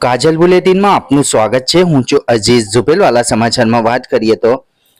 કાજલ બુલેટિનમાં આપનું સ્વાગત છે. હું છું અજીઝ ઝુબેલવાલા સમાચારમાં વાત કરીએ તો,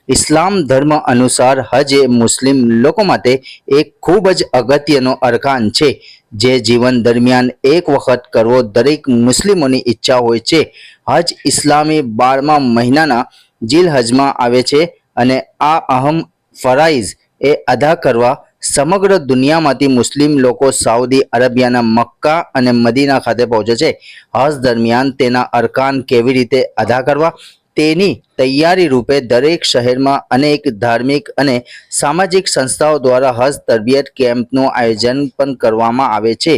ઇસ્લામ ધર્મ અનુસાર હજ એ મુસ્લિમ લોકો માટે એક ખૂબ જ અગત્યનો અરકાન છે. જે જીવન દરમિયાન એક વખત કરવો દરેક મુસ્લિમોની ઈચ્છા હોય છે. હજ ઇસ્લામી બારમા મહિનાના જીલ હજમાં આવે છે અને આ અહમ ફરાઇઝ એ અદા કરવા સમગ્ર દુનિયામાંથી મુસ્લિમ લોકો સાઉદી અરેબિયાના મક્કા અને મદીના ખાતે પહોંચે છે. હજ દરમિયાન તેના અરકાન કેવી રીતે અદા કરવા તેની તૈયારી રૂપે દરેક શહેરમાં અનેક ધાર્મિક અને સામાજિક સંસ્થાઓ દ્વારા હજ તરબિયત કેમ્પનું આયોજન પણ કરવામાં આવે છે.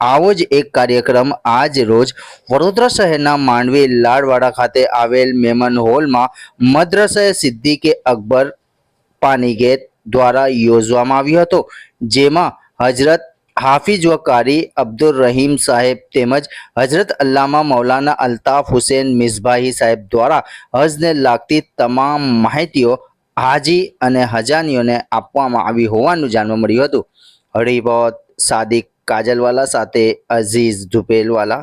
આવો જ એક કાર્યક્રમ આજ રોજ વડોદરા શહેરના માંડવી લાડવાડા ખાતે આવેલ મેમન હોલમાં મદ્રસા સિદ્દીકે અકબર પાનીગેટ દ્વારા યોજવામાં આવ્યો હતો, જેમાં હજરત હાફિઝ વકારી અબ્દુલ રહીમ સાહેબ તેમજ હજરત અલ્લામા મૌલાના અલ્તાફ હુસેન મિઝબાહી સાહેબ દ્વારા હજને લાગતી તમામ માહિતીઓ હાજી અને હજાનીઓને આપવામાં આવી હોવાનું જાણવા મળ્યું હતું. હરિબોત સાદિક કાજલવાલા સાથે અઝીઝ ધુપેલવાલા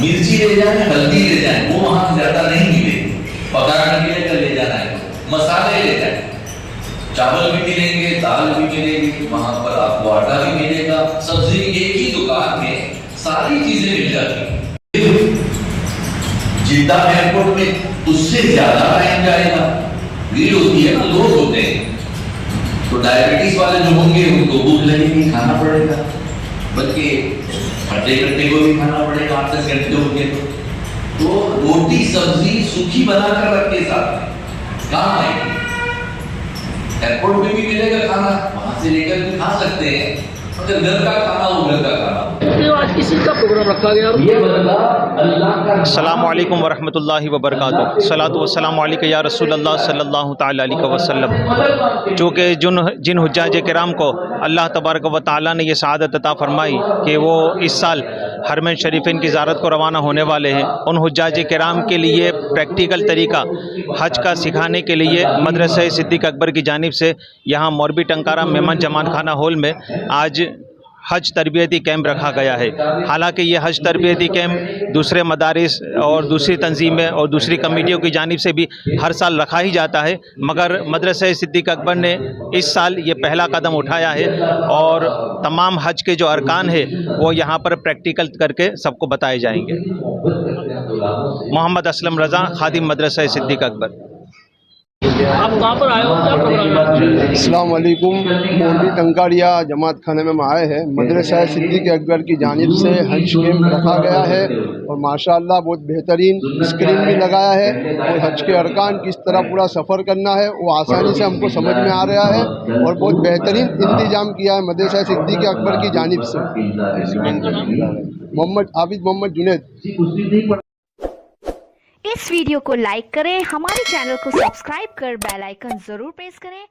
مرچی لے جائیں ہلدی لے جائیں وہ وہاں زیادہ نہیں ملے۔ پکانا ملے کر لے جانا ہے۔ مسالے لے جائیں چاول بھی ملیں گے، دال بھی ملے گی، وہاں پر آپ کو آٹا بھی ملے گا۔ سبزی ایک ہی دکان میں ساری چیزیں مل جاتی جدہ ایئرپورٹ میں اس سے زیادہ ٹائم جائے گا۔ بھیڑ ہوتی ہے نا، لوگ ہوتے ہیں۔ تو ڈائبٹیز والے جو ہوں گے، ان کو بھوک لگے گی، کھانا پڑے گا۔ بلکہ کھٹے کٹے کو بھی کھانا روٹی سبزی سکھی بنا کر رکھ کے ساتھ کہاں آئے گی ایئرپورٹ میں بھی ملے گا کھانا وہاں سے لے کر بھی کھا سکتے ہیں۔ مگر گھر کا کھانا ہو گھر کا کھانا السلام علیکم ورحمۃ اللہ وبرکاتہ۔ صلاۃ والسلام علیکم یا رسول اللہ صلی اللہ تعالیٰ علیہ وسلم۔ چونکہ جن جن حجاج کرام کو اللہ تبارک و تعالیٰ نے یہ سعادت عطا فرمائی کہ وہ اس سال حرمین شریفین کی زارت کو روانہ ہونے والے ہیں۔ ان حجاج کرام کے لیے پریکٹیکل طریقہ، حج کا سکھانے کے لیے مدرسہ صدیق اکبر کی جانب سے یہاں موربی ٹنکارا میمن جمان خانہ ہال میں آج حج تربیتی کیمپ رکھا گیا ہے۔ حالانکہ یہ حج تربیتی کیمپ دوسرے مدارس اور دوسری تنظیمیں اور دوسری کمیٹیوں کی جانب سے بھی ہر سال رکھا ہی جاتا ہے۔ مگر مدرسہ صدیق اکبر نے اس سال یہ پہلا قدم اٹھایا ہے اور تمام حج کے جو ارکان ہے وہ یہاں پر پریکٹیکل کر کے سب کو بتائے جائیں گے۔ محمد اسلم رضا، خادم مدرسہ صدیق اکبر۔ آپ پر السلام علیکم، مولوی ٹنکاڑیا جماعت خانے میں آئے ہیں۔ مدرسہ صدیق اکبر کی جانب سے حج کیمپ رکھا گیا ہے اور ماشاءاللہ بہت بہترین اسکرین بھی لگایا ہے اور حج کے ارکان کس طرح پورا سفر کرنا ہے، وہ آسانی سے ہم کو سمجھ میں آ رہا ہے اور بہت بہترین انتظام کیا ہے مدرسہ صدیق اکبر کی جانب سے۔ محمد عابد محمد جنید۔ اس ویڈیو کو لائک کریں، ہمارے چینل کو سبسکرائب کر بیل آئکن ضرور پریس کریں۔